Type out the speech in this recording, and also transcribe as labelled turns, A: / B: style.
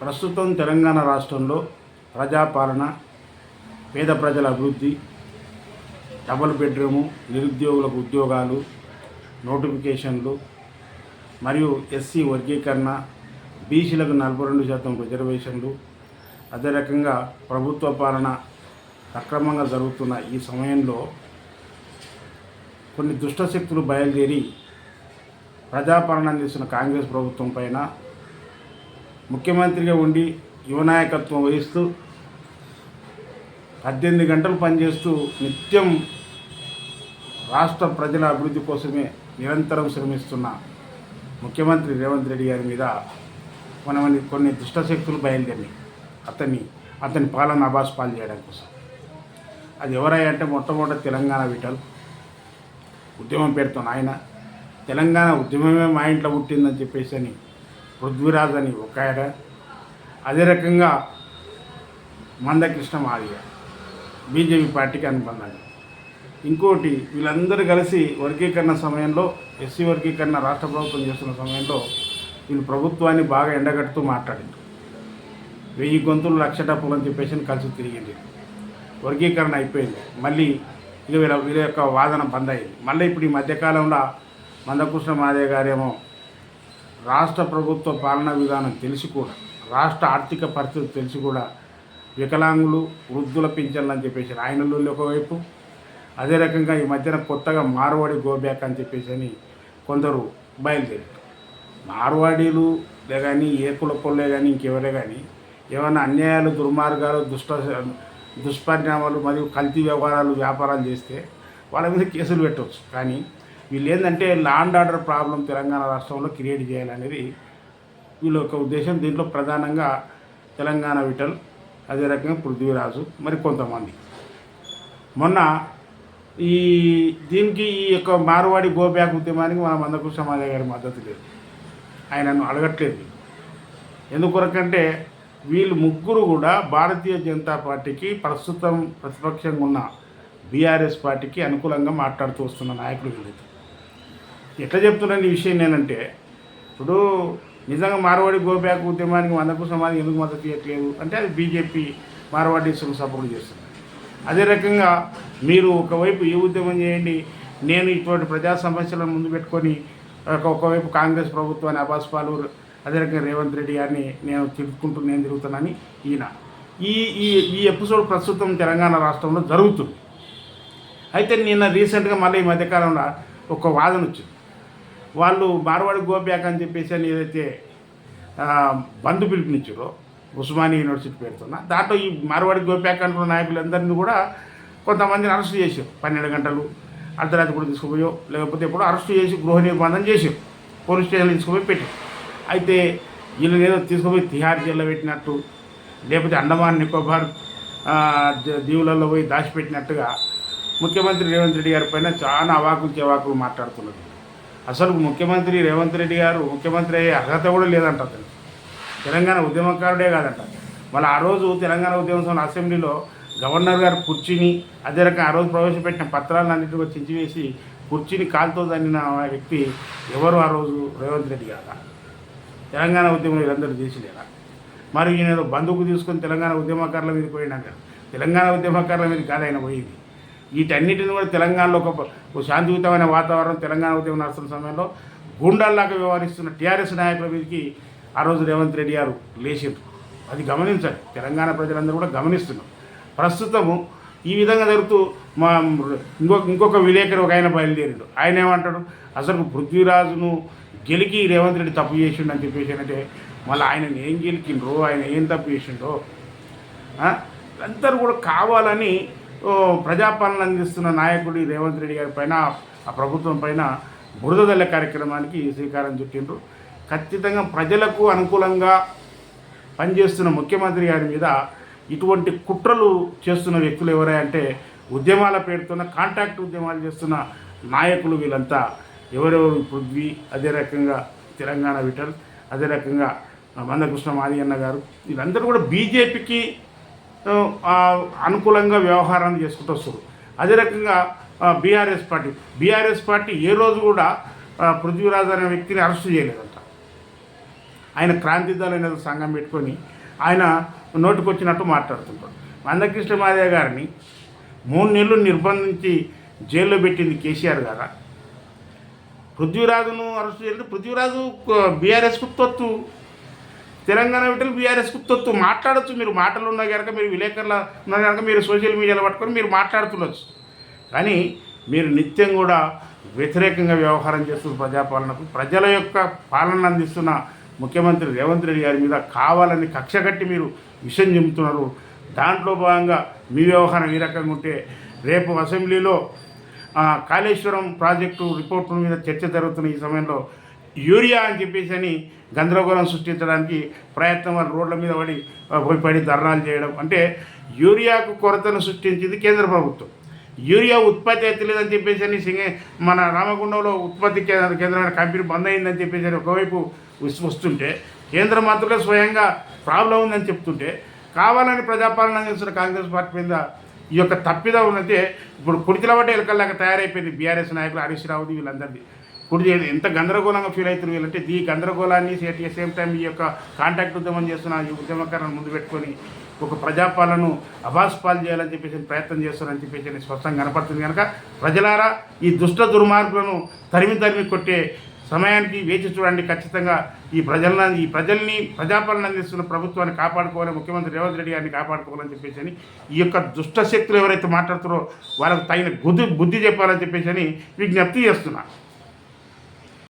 A: ప్రస్తుతం తెలంగాణ రాష్ట్రంలో ప్రజాపాలన పేద ప్రజల అభివృద్ధి డబుల్ బెడ్రూము నిరుద్యోగులకు ఉద్యోగాలు నోటిఫికేషన్లు మరియు ఎస్సీ వర్గీకరణ బీసీలకు నలభై రెండు శాతం రిజర్వేషన్లు అదే రకంగా ప్రభుత్వ పాలన సక్రమంగా జరుగుతున్న ఈ సమయంలో కొన్ని దుష్టశక్తులు బయలుదేరి ప్రజాపాలన అందిస్తున్న కాంగ్రెస్ ప్రభుత్వం పైన ముఖ్యమంత్రిగా ఉండి యువనాయకత్వం వహిస్తూ పద్దెనిమిది గంటలు పనిచేస్తూ నిత్యం రాష్ట్ర ప్రజల అభివృద్ధి కోసమే నిరంతరం శ్రమిస్తున్న ముఖ్యమంత్రి రేవంత్ రెడ్డి గారి మీద మనమని కొన్ని దుష్టశక్తులు బయలుదేరినాయి. అతన్ని అతని పాలన అబాస్ పాలు చేయడం కోసం. అది ఎవరయ్యా అంటే మొట్టమొదటి తెలంగాణ విటల్ ఉద్యమం పేరుతో ఆయన తెలంగాణ ఉద్యమమే మా ఇంట్లో పుట్టిందని చెప్పేసి అని పృథ్వీరాజ్ అని ఒక ఆయన అదే రకంగా మందకృష్ణ మాదిగ బీజేపీ పార్టీకి అనుబంధంగా. ఇంకోటి వీళ్ళందరూ కలిసి వర్గీకరణ సమయంలో ఎస్సీ వర్గీకరణ రాష్ట్ర ప్రభుత్వం చేస్తున్న సమయంలో వీళ్ళు ప్రభుత్వాన్ని బాగా ఎండగడుతూ మాట్లాడింది వెయ్యి గొంతులు లక్ష డబ్బులు అని చెప్పేసి కలిసి తిరిగింది వర్గీకరణ అయిపోయింది. మళ్ళీ ఇక వీళ్ళ వీళ్ళ యొక్క వాదన బంద్ అయింది. మళ్ళీ ఇప్పుడు ఈ మధ్యకాలంలో మందకృష్ణ మాదే గారేమో రాష్ట్ర ప్రభుత్వ పాలనా విధానం తెలిసి కూడా రాష్ట్ర ఆర్థిక పరిస్థితి తెలిసి కూడా వికలాంగులు వృద్ధుల పింఛన్లు అని చెప్పేసి ఆయనలు ఒకవైపు అదే రకంగా ఈ మధ్యన కొత్తగా మార్వాడి గోబ్యాక్ అని చెప్పేసి అని కొందరు బయలుదేరారు. మార్వాడీలు లే కానీ ఏ కులపొల్లే కానీ ఇంకెవరే కానీ ఏమైనా అన్యాయాలు దుర్మార్గాలు దుష్ట దుష్పరిణామాలు మరియు కల్తీ వ్యవహారాలు వ్యాపారాలు చేస్తే వాళ్ళ మీద కేసులు పెట్టవచ్చు. కానీ వీళ్ళు ఏంటంటే లాండ్ ఆర్డర్ ప్రాబ్లం తెలంగాణ రాష్ట్రంలో క్రియేట్ చేయాలనేది వీళ్ళ యొక్క ఉద్దేశం. దీంట్లో ప్రధానంగా తెలంగాణ విఠల్ అదే రకంగా పృథ్వీరాజు మరి కొంతమంది. మొన్న ఈ దీనికి ఈ యొక్క మార్వాడి గోబ్యాక్ ఉద్యమానికి మన మందకృష్ణ సమాజ గారి మద్దతు లేదు. ఆయనను అడగట్లేదు. ఎందుకొరకంటే వీళ్ళు ముగ్గురు కూడా భారతీయ జనతా పార్టీకి ప్రస్తుతం ప్రతిపక్షంగా ఉన్న బీఆర్ఎస్ పార్టీకి అనుకూలంగా మాట్లాడుతూ వస్తున్న నాయకులు వీళ్ళైతే ఎట్లా చెప్తున్నాను ఈ విషయం నేనంటే ఇప్పుడు నిజంగా మార్వాడి గోబ్యాక్ ఉద్యమానికి వందకు సమాధి ఎందుకు మద్దతు ఇవ్వట్లేదు అంటే అది బీజేపీ మార్వాడీసులు సపోర్ట్ చేస్తుంది. అదే రకంగా మీరు ఒకవైపు ఈ ఉద్యమం చేయండి నేను ఇటువంటి ప్రజా సమస్యలను ముందు పెట్టుకొని ఒకవైపు కాంగ్రెస్ ప్రభుత్వాన్ని అబాస్ పాలు అదే రకంగా రేవంత్ రెడ్డి గారిని నేను తిరుగుకుంటూ నేను తిరుగుతానని ఈయన. ఈ ఈ ఈ ఎపిసోడ్ ప్రస్తుతం తెలంగాణ రాష్ట్రంలో జరుగుతుంది. అయితే నిన్న రీసెంట్గా మళ్ళీ ఈ మధ్యకాలంలో ఒక వాదన వచ్చింది. వాళ్ళు మార్వాడి గోబ్యాక్ అని చెప్పేసి అని ఏదైతే బంధు పిలుపునిచ్చారో ఉస్మానియా యూనివర్సిటీ పేరుతున్న దాంట్లో ఈ మార్వాడి గోబ్యాక్ అంటున్న నాయకులందరినీ కూడా కొంతమందిని అరెస్ట్ చేశారు. పన్నెండు గంటలు అర్ధరాత్రి కూడా తీసుకుపోయో లేకపోతే ఇప్పుడు అరెస్ట్ చేసి గృహ నిర్బంధం చేశారు. పోలీస్ స్టేషన్లో తీసుకుపోయి పెట్టారు. అయితే వీళ్ళు ఏదో తీసుకుపోయి తిహార్ జైల్లో పెట్టినట్టు లేకపోతే అండమాన్ నికోబార్ దీవులలో పోయి దాచిపెట్టినట్టుగా ముఖ్యమంత్రి రేవంత్ రెడ్డి గారి పైన చాలా అవాకులు చెవాకులు మాట్లాడుతున్నారు అసలు ముఖ్యమంత్రి రేవంత్ రెడ్డి గారు ముఖ్యమంత్రి అయ్యే అర్హత కూడా లేదంట అతను. తెలంగాణ ఉద్యమకారుడే కాదంట. మళ్ళీ ఆ రోజు తెలంగాణ ఉద్యమ అసెంబ్లీలో గవర్నర్ గారు కుర్చీని అదే రకంగా ఆ రోజు ప్రవేశపెట్టిన పత్రాలన్నింటినీ కూడా చించివేసి కుర్చీని కాలుతో దండిన వ్యక్తి ఎవరు ఆ రోజు రేవంత్ రెడ్డి గారా? తెలంగాణ ఉద్యమం వీరందరూ చేసిలేరా మరి ఈయన ఏదో బంధువుకు తీసుకొని తెలంగాణ ఉద్యమకారుల మీద పోయినాక తెలంగాణ ఉద్యమకారుల మీద కాదు ఆయన పోయింది. వీటన్నిటిని కూడా తెలంగాణలో ఒక శాంతియుతమైన వాతావరణం తెలంగాణ ఉద్యమం నడుస్తున్న సమయంలో గుండాల్లాగా వ్యవహరిస్తున్న టీఆర్ఎస్ నాయకుల మీదకి ఆ రోజు రేవంత్ రెడ్డి గారు లేచారు. అది గమనించాలి. తెలంగాణ ప్రజలందరూ కూడా గమనిస్తున్నారు. ప్రస్తుతము ఈ విధంగా జరుగుతూ మా ఇంకొక ఇంకొక విలేకరు ఒక ఆయన బయలుదేరాడు. ఆయన ఏమంటాడు? అసలు పృథ్వీరాజును గెలికి రేవంత్ రెడ్డి తప్పు చేసిండు అని చెప్పేసి అంటే మళ్ళీ ఆయన ఏం గెలికిండ్రో? ఆయన ఏం తప్పు చేసిండో అందరూ కూడా కావాలని ప్రజాపాలన అందిస్తున్న నాయకుడు రేవంత్ రెడ్డి గారి పైన ఆ ప్రభుత్వం పైన బురదదల కార్యక్రమానికి శ్రీకారం చుట్టిండ్రు. ఖచ్చితంగా ప్రజలకు అనుకూలంగా పనిచేస్తున్న ముఖ్యమంత్రి గారి మీద ఇటువంటి కుట్రలు చేస్తున్న వ్యక్తులు ఎవరే అంటే ఉద్యమాల పేరుతోన కాంట్రాక్ట్ ఉద్యమాలు చేస్తున్న నాయకులు వీళ్ళంతా. ఎవరెవరు పృథ్వీ అదే రకంగా తెలంగాణ విఠల్ అదే రకంగా మందకృష్ణ మాది అన్న గారు. వీళ్ళందరూ కూడా బీజేపీకి అనుకూలంగా వ్యవహారాన్ని చేసుకుంటూ వస్తారు అదే రకంగా బీఆర్ఎస్ పార్టీ. బీఆర్ఎస్ పార్టీ ఏ రోజు కూడా పృథ్వీరాజ్ అనే వ్యక్తిని అరెస్ట్ చేయలేదంట. ఆయన క్రాంతి అనేది సంఘం పెట్టుకొని ఆయన నోటికొచ్చినట్టు మాట్లాడుతుంటాడు. మందకృష్ణ మాదయ్య గారిని మూడు నెలలు నిర్బంధించి జైల్లో పెట్టింది కేసీఆర్ గారా? పృథ్వీరాజును అరెస్ట్ చేసి పృథ్వీరాజు బీఆర్ఎస్కు తొత్తు తెలంగాణ విటలు బీఆర్ఎస్కు తొత్తు. మాట్లాడచ్చు మీరు మాటలు ఉన్నా కనుక మీరు విలేకరుల ఉన్న కనుక మీరు సోషల్ మీడియాలో పట్టుకొని మీరు మాట్లాడుతుండొచ్చు. కానీ మీరు నిత్యం కూడా వ్యతిరేకంగా వ్యవహారం చేస్తున్న ప్రజాపాలనకు ప్రజల యొక్క పాలన అందిస్తున్న ముఖ్యమంత్రి రేవంత్ రెడ్డి గారి మీద కావాలని కక్ష కట్టి మీరు విషయం చెబుతున్నారు దాంట్లో భాగంగా మీ వ్యవహారం ఈ రకంగా ఉంటే రేపు అసెంబ్లీలో కాళేశ్వరం ప్రాజెక్టు రిపోర్టు మీద చర్చ జరుగుతున్న ఈ సమయంలో యూరియా అని చెప్పేసి అని గందరగోళం సృష్టించడానికి ప్రయత్నం వాళ్ళు రోడ్ల మీద పడి పోయి పడి ధర్నాలు చేయడం. అంటే యూరియాకు కొరతను సృష్టించింది కేంద్ర ప్రభుత్వం. యూరియా ఉత్పత్తి అయితే లేదని చెప్పేసి అని సింగ మన రామగుండంలో ఉత్పత్తి కేంద్ర కేంద్రమైన కంపెనీ బంద్ అయిందని చెప్పేసి అని ఒకవైపు వస్తుంటే కేంద్ర మాత్రమే స్వయంగా ప్రాబ్లం ఉందని చెప్తుంటే కావాలని ప్రజాపాలన చేస్తున్న కాంగ్రెస్ పార్టీ మీద ఈ యొక్క తప్పిదం ఉన్నదే ఇప్పుడు కుడితిలబడ్డ ఎలకల్లాగా తయారైపోయింది బీఆర్ఎస్ నాయకులు హరీష్ రావుది వీళ్ళందరిది. కుడి ఎంత గందరగోళంగా ఫీల్ అవుతున్నారు వీళ్ళంటే ఈ గందరగోళాన్ని సేట్ సేమ్ టైం ఈ యొక్క కాంటాక్ట్ ఉద్యమం చేస్తున్న ఈ ఉద్యమకారులను ముందు పెట్టుకొని ఒక ప్రజాపాలనను అభాస్పాలు చేయాలని చెప్పేసి ప్రయత్నం చేస్తున్నారని చెప్పేసి స్పష్టంగా కనపడుతుంది కనుక ప్రజలారా ఈ దుష్ట దుర్మార్గులను తరిమి తరిమి కొట్టే సమయానికి వేచి చూడండి ఖచ్చితంగా. ఈ ప్రజలను ఈ ప్రజల్ని ప్రజాపాలన అందిస్తున్న ప్రభుత్వాన్ని కాపాడుకోవాలి ముఖ్యమంత్రి రేవంత్ రెడ్డి గారిని కాపాడుకోవాలని చెప్పేసి అని ఈ యొక్క దుష్ట శక్తులు ఎవరైతే మాట్లాడుతారో వాళ్ళకు తగిన బుద్ధి బుద్ధి చెప్పాలని చెప్పేసి అని విజ్ఞప్తి చేస్తున్నా.